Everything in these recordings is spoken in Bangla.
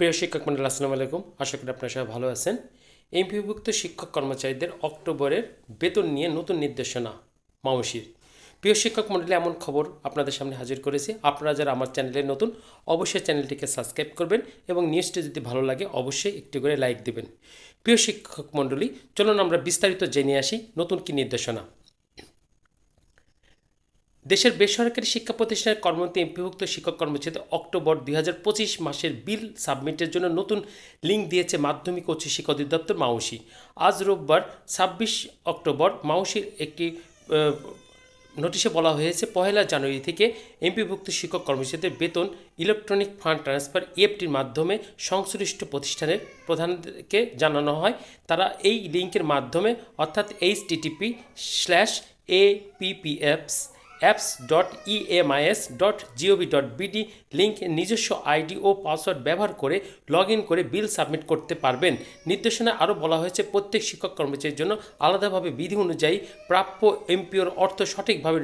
প্রিয় শিক্ষক মন্ডল, আসসালামু আলাইকুম। আশা করি আপনারা সবাই ভালো আছেন। এমপিভুক্ত শিক্ষক কর্মচারীদের অক্টোবরের বেতন নিয়ে নতুন নির্দেশনা মামসির প্রিয় শিক্ষক মন্ডলী, এমন খবর আপনাদের সামনে হাজির করেছি। আপনারা যারা আমার চ্যানেলে নতুন, অবশ্যই চ্যানেলটিকে সাবস্ক্রাইব করবেন এবং নিউজটি যদি ভালো লাগে, অবশ্যই একটি করে লাইক দেবেন। প্রিয় শিক্ষক মন্ডলী, চলুন আমরা বিস্তারিত জেনে আসি নতুন কি নির্দেশনা। দেশের বেসরকারি শিক্ষা প্রতিষ্ঠানের কর্মরত এমপিভুক্ত শিক্ষক কর্মচারীদের অক্টোবর দুই হাজার পঁচিশ মাসের বিল সাবমিটের জন্য নতুন লিঙ্ক দিয়েছে মাধ্যমিক ও শিক্ষা অধিদপ্তর মাউসি। আজ রোববার ছাব্বিশ অক্টোবর মাউসির একটি নোটিশে বলা হয়েছে, পহেলা জানুয়ারি থেকে এমপিভুক্ত শিক্ষক কর্মচারীদের বেতন, ইলেকট্রনিক ফান্ড ট্রান্সফার ইএফটির মাধ্যমে সংশ্লিষ্ট প্রতিষ্ঠানের প্রধানকে জানানো হয়। তারা এই লিঙ্কের মাধ্যমে, অর্থাৎ H TTP slash A PPFS apps dot EMIS dot GOV dot BD link নিজস্ব আইডি ও পাসওয়ার্ড ব্যবহার করে লগ ইন করে বিল সাবমিট করতে পারবেন। নির্দেশনা আরও বলা হয়েছে, প্রত্যেক শিক্ষক কর্মচারীর জন্য আলাদাভাবে বিধি অনুযায়ী প্রাপ্য এমপিওর অর্থ সঠিকভাবে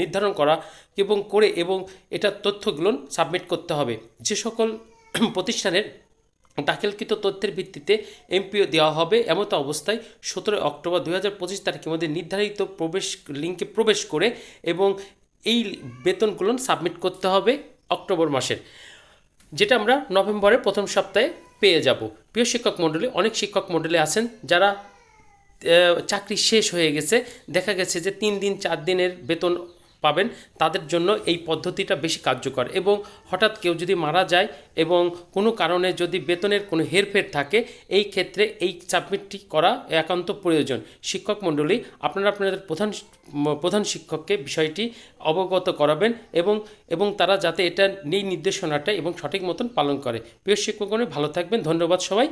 নির্ধারণ করা এবং করে এবং এটার তথ্যগুলো সাবমিট করতে হবে। যে সকল প্রতিষ্ঠানের দাখিলকৃত তথ্যের ভিত্তিতে এমপিও দেওয়া হবে এমত অবস্থায় সতেরোই অক্টোবর দুই হাজার পঁচিশ তারিখের মধ্যে নির্ধারিত প্রবেশ লিঙ্কে প্রবেশ করে এবং এই বেতনগুলো সাবমিট করতে হবে অক্টোবর মাসের, যেটা আমরা নভেম্বরের প্রথম সপ্তাহে পেয়ে যাব। প্রিয় শিক্ষক মণ্ডলী, অনেক শিক্ষক মণ্ডলী আছেন যারা চাকরি শেষ হয়ে গেছে। দেখা গেছে যে তিন দিন, চার দিনের বেতন পাবেন, তাদের জন্য এই পদ্ধতিটা বেশি কার্যকর। এবং হঠাৎ কেউ যদি মারা যায় এবং কোনো কারণে যদি বেতনের কোনো হেরফের থাকে, এই ক্ষেত্রে এই সাবমিটটি করা একান্ত প্রয়োজন। শিক্ষক মণ্ডলী, আপনারা আপনাদের প্রধান প্রধান শিক্ষককে বিষয়টি অবগত করাবেন এবং এবং তারা যাতে এটা এই নির্দেশনাটা এবং সঠিক মতন পালন করে। প্রিয় শিক্ষকগণে, ভালো থাকবেন। ধন্যবাদ সবাই।